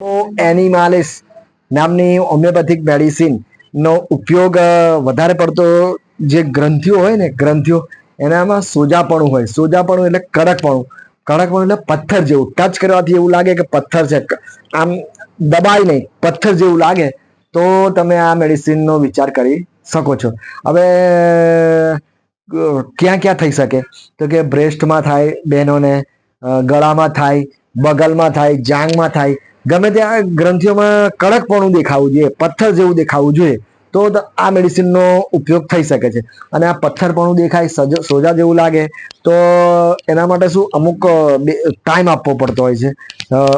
એનિમાલિસ નામની homeopathic medicine નો ઉપયોગ વધારે પડતો જે ગ્રંથિઓ હોય ને, ગ્રંથિઓ, એનામાં સોજાપણું હોય. સોજાપણું એટલે કડકપણું. કડકપણું એટલે પથ્થર જેવું. ટચ કરવાથી એવું લાગે કે પથ્થર છે. આમ દબાય નહીં. પથ્થર જેવું લાગે તો તમે આ મેડિસિનનો વિચાર કરી શકો છો. હવે ક્યાં ક્યાં થઈ શકે? તો કે બ્રેસ્ટમાં થાય, બહેનોને ગળામાં થાય, બગલમાં થાય જાંગમાં થાય ગમે ત્યાં ગ્રંથિઓમાં કડકપણું દેખાવું જોઈએ, પથ્થર જેવું દેખાવું જોઈએ, તો આ મેડિસિનનો ઉપયોગ થઈ શકે છે. અને આ પથ્થરપણું દેખાય, સજ- જેવું લાગે, તો એના માટે શું અમુક ટાઈમ આપવો પડતો હોય છે.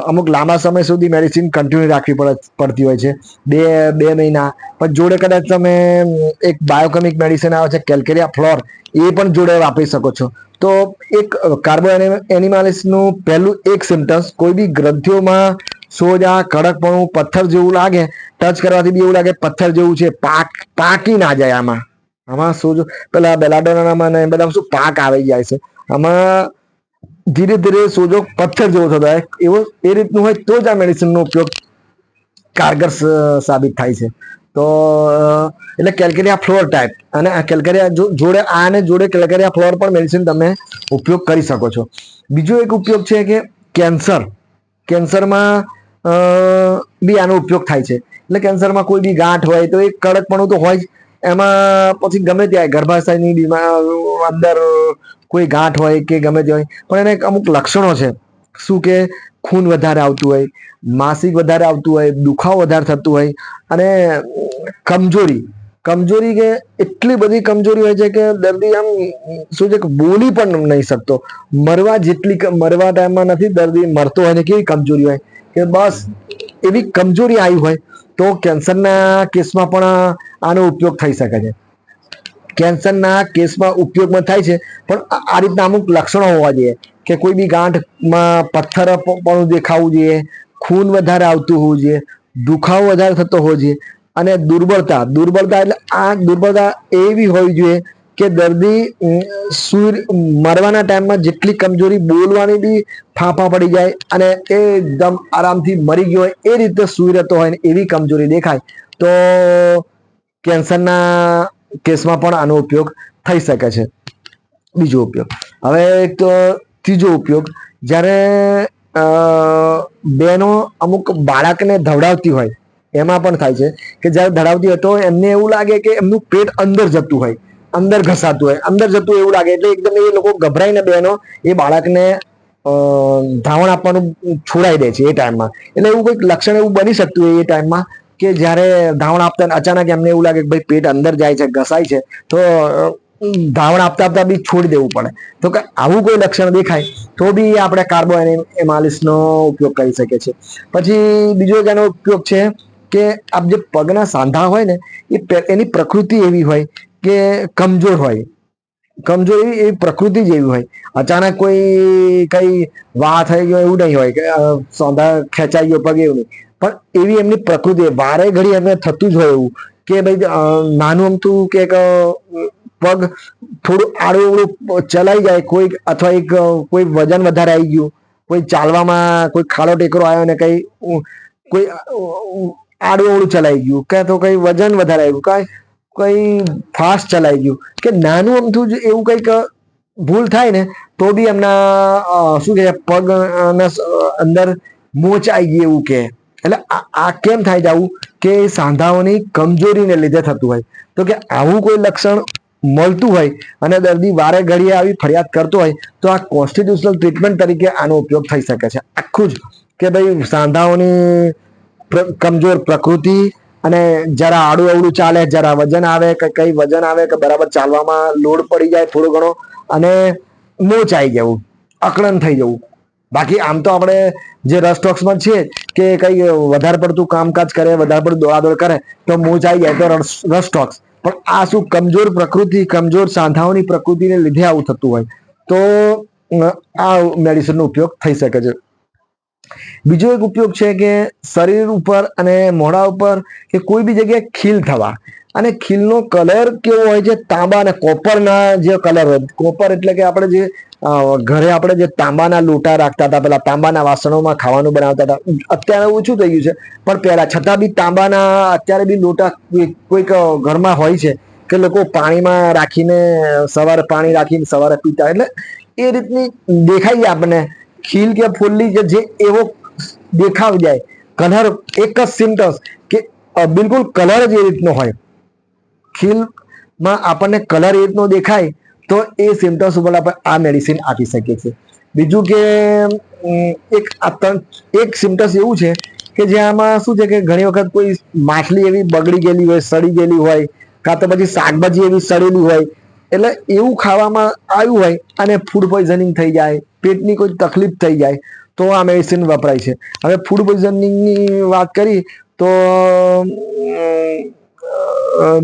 અમુક લાંબા સમય સુધી મેડિસિન કન્ટિન્યુ રાખવી પડે, પડતી હોય છે. બે બે મહિના. પણ જોડે કદાચ તમે એક બાયોકેમિક મેડિસિન આવે છે કેલ્કેરિયા ફ્લોર એ પણ જોડે વાપરી શકો છો. તો એક કાર્બો એનિમાલિસનું પહેલું એક સિમ્ટમ્સ કોઈ બી ગ્રંથિઓમાં સોજા, કડકપણું, પથ્થર જેવું લાગે ટચ કરવાથી બી એવું લાગે પથ્થર જેવું છે, પાક, પાકી ના જાય આમાં. આમાં સોજો, પેલા બેલાડોનામાં ને બધા શું પાક આવી જાય છે. આમાં ધીરે ધીરે સોજો પથ્થર જેવો થતો હોય એવો, એ રીતનું હોય તો જ આ મેડિસિનનો ઉપયોગ કારગર સાબિત થાય છે. તો એટલે કેલ્કેરિયા ફ્લોર ટાઈપ અને આ કેલ્કેરિયા જોડે આને જોડે કેલ્કેરિયા ફ્લોર પણ મેડિસિન તમે ઉપયોગ કરી શકો છો. બીજો એક ઉપયોગ છે કે કેન્સર. કેન્સરમાં બી આનો ઉપયોગ થાય છે. એટલે કેન્સરમાં કોઈ બી ગાંઠ હોય તો એ કડકપણું તો હોય જ. એમાં પછી ગમે ત્યાં ગર્ભાશયની બીમાર અંદર કોઈ ગાંઠ હોય કે ગમે તે હોય, પણ એને અમુક લક્ષણો છે. શું કે ખૂન વધારે આવતું હોય, માસિક વધારે આવતું હોય, દુખાવો વધારે થતું હોય, અને કમજોરી. કમજોરી કે એટલી બધી કમજોરી હોય છે કે દર્દી આમ શું છે કે બોલી પણ નહીં શકતો. મરવા જેટલી મરવા ટાઈમમાં નથી દર્દી મરતો હોય ને કેવી કમજોરી હોય. કે બસ એવી કમજોરી આવી હોય તો કેન્સરના કેસમાં પણ આનો ઉપયોગ થઈ શકે છે. કેન્સરના કેસમાં ઉપયોગમાં થાય છે, પણ આ રીતના અમુક લક્ષણો હોવા જોઈએ કે કોઈ બી ગાંઠમાં પથ્થર પણ દેખાવું જોઈએ, ખૂન વધારે આવતું હોવું જોઈએ, દુખાવો વધારે થતો હોવો જોઈએ અને દુર્બળતા દુર્બળતા એટલે આ દુર્બળતા એવી હોવી જોઈએ કે દર્દી સૂર મરવાના ટાઈમમાં જેટલી કમજોરી બોલવાની બી ફાંફા પડી જાય અને એ એકદમ આરામથી મરી ગયો હોય, એ રીતે સૂઈ રહેતો હોય ને એવી કમજોરી દેખાય, તો કેન્સરના કેસમાં પણ આનો ઉપયોગ થઈ શકે છે. બીજો ઉપયોગ. હવે એક ત્રીજો ઉપયોગ, જ્યારે બેનો અમુક બાળકને ધવડાવતી હોય, એમાં પણ થાય છે કે જ્યારે ધડાવતી હોય તો એમને એવું લાગે કે એમનું પેટ અંદર જતું હોય. અંદર ઘસાતું હોય. અંદર જતું એવું લાગે. એટલે એકદમ એ લોકો ગભરાઈને બહેનો એ બાળકને ધાવણ આપવાનું છોડાઈ દે છે એ ટાઈમમાં. એટલે એવું કંઈક લક્ષણ એવું બની શકતું હોય એ ટાઈમમાં કે જ્યારે ધાવણ આપતા અચાનક એમને એવું લાગે કે ભાઈ પેટ અંદર જાય છે, ઘસાય છે, તો ધાવણ આપતા આપતા બી છોડી દેવું પડે. તો કે આવું કોઈ લક્ષણ દેખાય તો બી આપણે કાર્બો એમાલિસનો ઉપયોગ કરી શકીએ છીએ. પછી બીજો એક એનો ઉપયોગ છે કે આપ જે પગના સાંધા હોય ને, એ એની પ્રકૃતિ એવી હોય કે કમજોર હોય. કમજોર એવી એવી પ્રકૃતિ જેવી હોય. અચાનક કોઈ કઈ વાહ થઈ ગયો એવું નહીં હોય કે સોંધા ખેંચાઈ ગયો, પગ એવું નહીં. પણ એવી એમની પ્રકૃતિ વારે ઘડી એમને થતું જ હોય એવું કે ભાઈ નાનું અમથું કે પગ થોડું આડું અવળું ચલાઈ જાય કોઈ અથવા એક કોઈ વજન વધારે આવી ગયું, કોઈ ચાલવામાં કોઈ ખાડો ટેકરો આવ્યો ને કઈ કોઈ આડું અવળું ચલાઈ ગયું કે તો કઈ વજન વધારે આવ્યું. કાંઈ કઈ ફાસ્ટ ચલાઈ ગયું. કે નાનું અમથું જ એવું કંઈક ભૂલ થાય ને, તો બી એમના શું કે પગ અંદર મોચ આવી ગઈ એવું કે. એટલે આ કેમ થાય છે કે સાંધાઓની કમજોરીને લીધે થતું હોય. તો કે આવું કોઈ લક્ષણ મળતું હોય અને દર્દી વારે ઘડીએ આવી ફરિયાદ કરતો હોય, તો આ કોન્સ્ટિટ્યુશનલ ટ્રીટમેન્ટ તરીકે આનો ઉપયોગ થઈ શકે છે. આખું જ કે ભાઈ સાંધાઓની કમજોર પ્રકૃતિ અને જરા આડું અવળું ચાલે, જરા વજન આવે કે કઈ વજન આવે કે બરાબર ચાલવામાં લોડ પડી જાય થોડો ઘણો અને મોચ આવી જવું, અકળન થઈ જવું. બાકી આમ તો આપણે જે રસ્ટોક્સમાં છીએ કે કઈ વધારે પડતું કામકાજ કરે, વધારે પડતું દોડાદોડ કરે, તો મોચ આવી જાય તો રસ- રસ્ટોક્સ પણ આ શું કમજોર પ્રકૃતિ, કમજોર સાંધાઓની પ્રકૃતિને લીધે આવું થતું હોય, તો આ મેડિસિનનો ઉપયોગ થઈ શકે છે. બીજો એક ઉપયોગ છે કે શરીર ઉપર અને મોઢા ઉપર કે કોઈ બી જગ્યાએ ખીલ થવા. અને ખીલનો કલર કેવો હોય છે? તાંબા અને કોપરના જે કલર હોય. કોપર એટલે કે આપણે જે ઘરે આપણે જે તાંબાના લોટા રાખતા હતા, પેલા તાંબાના વાસણોમાં ખાવાનું બનાવતા હતા. અત્યારે ઓછું થઈ ગયું છે? પણ પહેલા છતાં બી તાંબાના અત્યારે બી લોટા કોઈક ઘરમાં હોય છે કે લોકો પાણીમાં રાખીને સવારે પાણી રાખીને સવારે પીતા. એટલે એ રીતની દેખાય આપણને. ખીલ કે ફૂલની કે જે એવો દેખાવ જાય, કલર એક જ સિમ્ટમ્સ કે બિલકુલ કલર જ એ રીતનો હોય. ખીલમાં આપણને કલર એ રીતનો દેખાય, તો એ સિમ્ટમ્સ ઉપર આપણે આ મેડિસિન આપી શકીએ છીએ. બીજું કે એક એક સિમ્ટમ્સ એવું છે કે જેમાં શું છે કે ઘણી વખત કોઈ માછલી એવી બગડી ગયેલી હોય, સડી ગયેલી હોય, કાં તો પછી શાકભાજી એવી સડેલી હોય, એટલે એવું ખાવામાં આવ્યું હોય અને ફૂડ પોઈઝનિંગ થઈ જાય પેટની કોઈ તકલીફ થઈ જાય, તો આ મેડિસિન વપરાય છે. હવે ફૂડ પોઈઝનિંગની વાત કરી, તો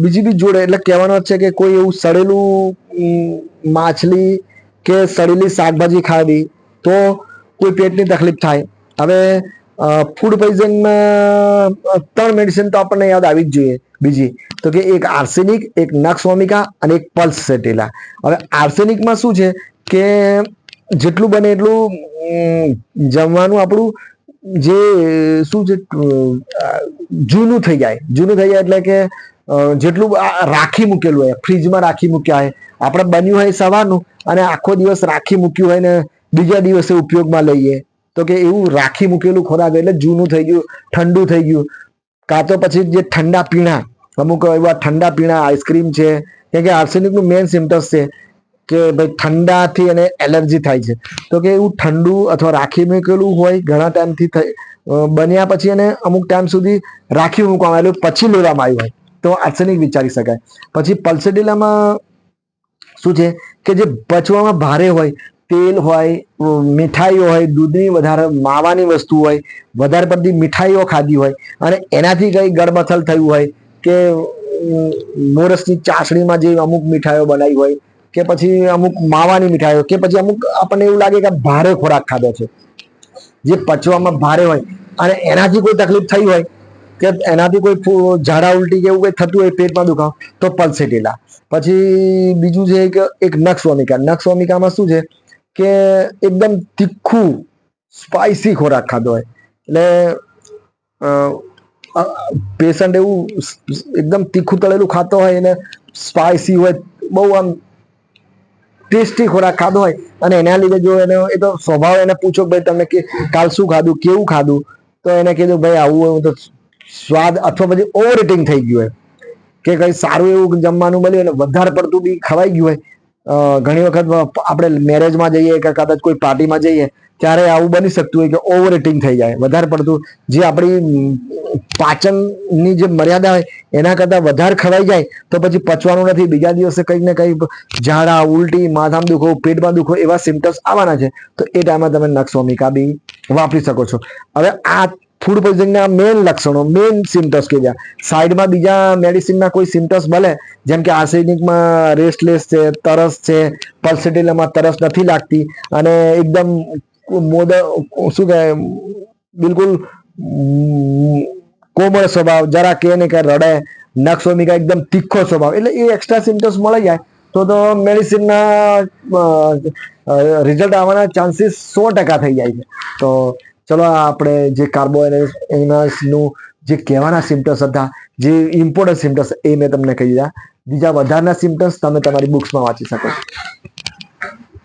બીજી બી જોડે એટલે કહેવાનો છે કે કોઈ એવું સડેલું માછલી કે સડેલી શાકભાજી ખાવી, તો કોઈ પેટની તકલીફ થાય. હવે ફૂડ પોઈઝનમાં ત્રણ મેડિસિન તો આપણને યાદ આવી જ જોઈએ. બીજી, તો કે એક આર્સેનિક એક નક્ષવમિકા અને એક પલ્સ સેટેલા. હવે આર્સેનિકમાં શું છે કે જેટલું બને એટલું જમવાનું આપણું જે, શું છે જૂનું થઈ જાય. જૂનું થઈ જાય એટલે કે જેટલું રાખી મૂકેલું હોય, ફ્રીજમાં રાખી મૂક્યા હોય. આપણે બન્યું હોય સવારનું અને આખો દિવસ રાખી મૂક્યું હોય ને બીજા દિવસે ઉપયોગમાં લઈએ. તો કે એવું રાખી મૂકેલું ખોરાક એટલે જૂનું થઈ ગયું, ઠંડુ થઈ ગયું. કાં તો પછી જે ઠંડા પીણા, અમુક એવા ઠંડા પીણા આઈસ્ક્રીમ છે. કે આર્સેનિકનું મેઇન સિમ્ટમ્સ છે. કે ભાઈ ઠંડાથી એને એલર્જી થાય છે. તો કે એવું ઠંડુ અથવા રાખી મૂકેલું હોય ઘણા ટાઈમથી થઈ બન્યા પછી એને અમુક ટાઈમ સુધી રાખી મૂકવામાં આવેલું, પછી લેવામાં આવ્યું હોય. તો આર્સેનિક વિચારી શકાય. પછી પલ્સેડિલામાં શું છે કે જે પચવામાં ભારે હોય, તેલ હોય મીઠાઈઓ હોય, દૂધની વધારે માવાની વસ્તુ હોય, વધારે પડતી મીઠાઈઓ ખાધી હોય અને એનાથી કંઈ ગડમથલ થયું હોય કે મોરસની ચાસણીમાં જે અમુક મીઠાઈઓ બનાવી હોય કે પછી અમુક માવાની મીઠાઈઓ, કે પછી અમુક આપણને એવું લાગે કે ભારે ખોરાક ખાધો છે. જે પચવામાં ભારે હોય અને એનાથી કોઈ તકલીફ થઈ હોય, કે એનાથી કોઈ ઝાડા ઉલટી કે એવું કંઈ થતું હોય પેટમાં દુખાવ, તો પલ્સેટેલા. પછી બીજું છે કે એક નક્ષવમિકા નક્ષવમિકામાં શું છે કે એકદમ તીખું સ્પાઇસી ખોરાક ખાધો હોય. એટલે પેશન્ટ એવું એકદમ તીખું તળેલું ખાતો હોય એને સ્પાઇસી હોય, બહુ આમ ટેસ્ટી ખોરાક ખાધો હોય અને એના લીધે જો એનો, એ તો સ્વભાવ એને પૂછો ભાઈ તમે કે કાલ શું ખાધું, કેવું ખાધું? તો એને કીધું, ભાઈ, આવું હોય તો સ્વાદ અથવા પછી ઓવર થઈ ગયું હોય. કે કઈ સારું એવું જમવાનું મળ્યું અને વધારે પડતું બી ખવાઈ ગયું હોય ઘણી વખત આપણે મેરેજમાં જઈએ કે કદાચ કોઈ પાર્ટીમાં જઈએ, ત્યારે આવું બની શકતું હોય કે ઓવર ઇટિંગ થઈ જાય. વધારે પડતું જે આપણી પાચનની જે મર્યાદા હોય, એના કરતાં વધારે ખવાઈ જાય, તો પછી પચવાનું નથી. બીજા દિવસે કંઈક ને કંઈક ઝાડા, ઉલટી, માથામાં દુખો, પેટમાં દુખો એવા સિમ્ટમ્સ આવવાના છે. તો એ ટાઈમે તમે નક્ષોમિકા બી વાપરી શકો છો. હવે આ ફૂડ પોઈઝનિંગના મેઇન લક્ષણો મેઇન સિમ્ટમ્સ કે જ્યાં. સાઈડમાં બીજા મેડિસિનના કોઈ સિમ્ટમ્સ ભલે, જેમ કે આર્સેનિકમાં રેસ્ટલેસ છે, તરસ છે પલ્સેટિલામાં તરસ નથી લાગતી, અને એકદમ મોદ શું કહેવાય, બિલકુલ કોમળ સ્વભાવ, જરા કે ને કે રડે નક્ષોમિકા એકદમ તીખો સ્વભાવ, એટલે એ એક્સ્ટ્રા સિમ્ટમ્સ મળી જાય, તો તો મેડિસિનના રિઝલ્ટ આવવાના ચાન્સીસ સો ટકા થઈ જાય છે. તો ચલો આપણે જે કાર્બોહાઈડ્રેટ્સનું જે કહેવાના સિમ્ટમ્સ હતા, જે ઇમ્પોર્ટન્ટ સિમ્ટમ્સ એ મેં તમને કહી દીધા. બીજા વધારના સિમ્ટમ્સ તમે તમારી બુક્સમાં વાંચી શકો